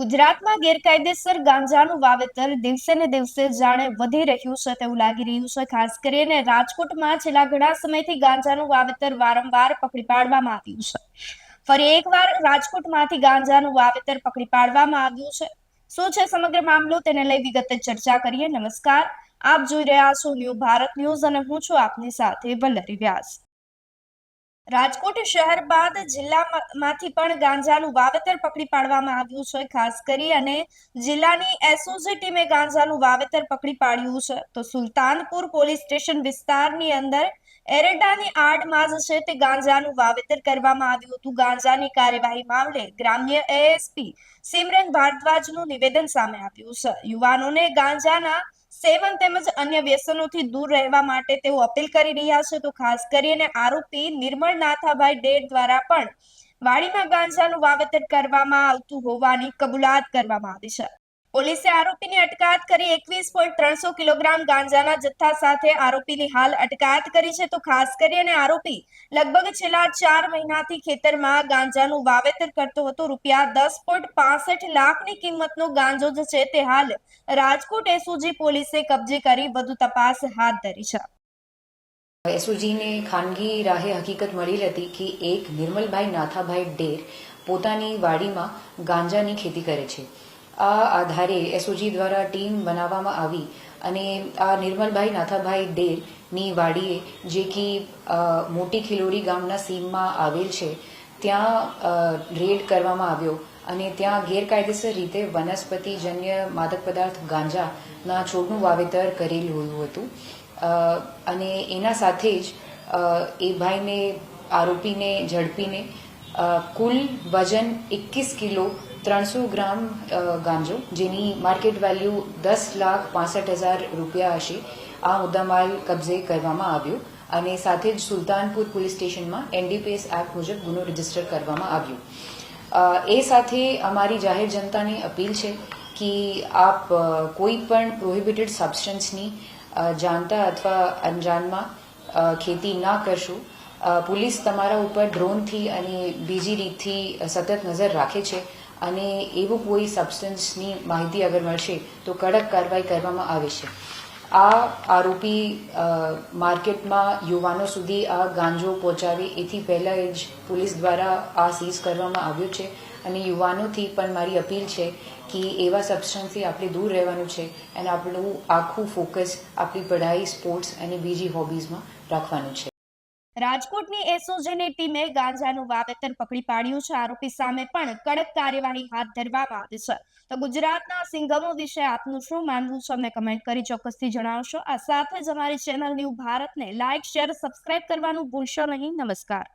ગુજરાતમાં ગેરકાયદેસર ગાંજાનું વાવેતર દિવસે ને દિવસે જાણે વધી રહ્યું છે તેવું લાગી રહ્યું છે. ખાસ કરીને રાજકોટમાં છેલ્લા ઘણા સમયથી ગાંજાનું વાવેતર વારંવાર પકડી પાડવામાં આવ્યું છે. ફરી એકવાર રાજકોટમાંથી ગાંજાનું વાવેતર પકડી પાડવામાં આવ્યું છે. શું છે સમગ્ર મામલો? તેને લઈ વિગતે ચર્ચા કરીએ. નમસ્કાર. આપ જોઈ રહ્યા છો ન્યૂ ભારત ન્યૂઝ અને હું છું આપની સાથે વલ્લરી વ્યાસ. રાજકોટ શહેર બાદ જિલ્લામાંથી પણ ગાંજાનું વાવેતર પકડી પાડવામાં આવ્યું છે, ખાસ કરી અને જિલ્લાની એસઓજી ટીમે ગાંજાનું વાવેતર પકડી પાડ્યું છે. તો સુલતાનપુર પોલીસ સ્ટેશન વિસ્તારની અંદર એરેડાની આડમાં જ છે તે ગાંજાનું વાવેતર કરવામાં આવ્યું હતું. ગાંજાની કાર્યવાહી મામલે ગ્રામ્ય એએસપી સિમરન ભારદ્વાજનું નિવેદન સામે આવ્યું છે. યુવાનોને ગાંજાના સેવન તેમજ અન્ય વ્યસનોથી દૂર રહેવા માટે તેઓ અપીલ કરી રહ્યા છે. તો ખાસ કરીને આરોપી નિર્મળ નાથાભાઈ ડેડ દ્વારા પણ વાડીમાં ગાંજાનું વાવેતર કરવામાં આવતું હોવાની કબૂલાત કરવામાં આવી છે. પોલીસે આરોપીની અટકાયત કરી એકવીસ પોઈન્ટ ત્રણસો કિલોગ્રામ ગાંજાના જથ્થા સાથે આરોપીની હાલ અટકાયત કરી છે. તો ખાસ કરીને આરોપી લગભગ છેલ્લા ચાર મહિનાથી ખેતરમાં ગાંજાનું વાવેતર કરતો હતો. રૂપિયા દસ પોઈન્ટ પાસઠ લાખની કિંમતનો ગાંજો જે છે તે હાલ રાજકોટ એસઓજી પોલીસે કબજે કરી વધુ તપાસ હાથ ધરી છે. એસઓજીને ખાનગી રાહે હકીકત મળી હતી કે એક નિર્મલભાઈ નાથાભાઈ ડેર પોતાની વાડીમાં ગાંજાની ખેતી કરે છે. આ આધારે એસઓજી દ્વારા ટીમ બનાવવામાં આવી અને આ નિર્મલભાઈ નાથાભાઈ ડેરની વાડીએ જે કે મોટી ખિલોડી ગામના સીમમાં આવેલ છે, ત્યાં રેડ કરવામાં આવ્યો અને ત્યાં ગેરકાયદેસર રીતે વનસ્પતિજન્ય માદક પદાર્થ ગાંજાના છોડનું વાવેતર કરેલું હતું. અને એના સાથે જ એ ભાઈને આરોપીને, ઝડપીને કુલ વજન એકવીસ કિલો ત્રણસો ગ્રામ ગાંજો, જેની માર્કેટ વેલ્યુ દસ લાખ પાસઠ હજાર રૂપિયા હશે. આ મુદ્દામાલ કબજે કરવામાં આવ્યો અને સાથે જ સુલતાનપુર પોલીસ સ્ટેશનમાં એનડીપીએસ એક્ટ મુજબ ગુનો રજિસ્ટર કરવામાં આવ્યો. એ સાથે અમારી જાહેર જનતાને અપીલ છે કે આપ કોઈ પણ પ્રોહિબિટેડ સબસ્ટન્સની જાણતા અથવા અંજાનમાં ખેતી ના કરશો. પોલીસ તમારા ઉપર ડ્રોનથી અને બીજી રીતથી સતત નજર રાખે છે. અને એવું કોઈ સબસ્ટન્સની માહિતી અગર મળશે, તો કડક કાર્યવાહી કરવામાં આવે છે. આ આરોપી માર્કેટમાં યુવાનો સુધી આ ગાંજો પહોંચાવે એથી પહેલાં જ પોલીસ દ્વારા આ સીઝ કરવામાં આવ્યું છે. અને યુવાનોથી પણ મારી અપીલ છે કે એવા સબસ્ટન્સથી આપણે દૂર રહેવાનું છે અને આપણું આખું ફોકસ આપણી પઢાઈ સ્પોર્ટ્સ અને બીજી હોબીઝમાં રાખવાનું છે. રાજકોટની એસઓજીની ટીમે ગાંજાનું વાવેતર પકડી પાડ્યું છે. આરોપી સામે પણ કડક કાર્યવાહી હાથ ધરવામાં આવી છે. તો ગુજરાતના સિંઘમો વિશે આપનું શું માનવું છે? અમને કમેન્ટ કરી ચોક્કસથી જણાવશો. આ સાથે જ અમારી ચેનલ ન્યૂ ભારતને લાઇક શેર સબસ્ક્રાઇબ કરવાનું ભૂલશો નહીં. નમસ્કાર.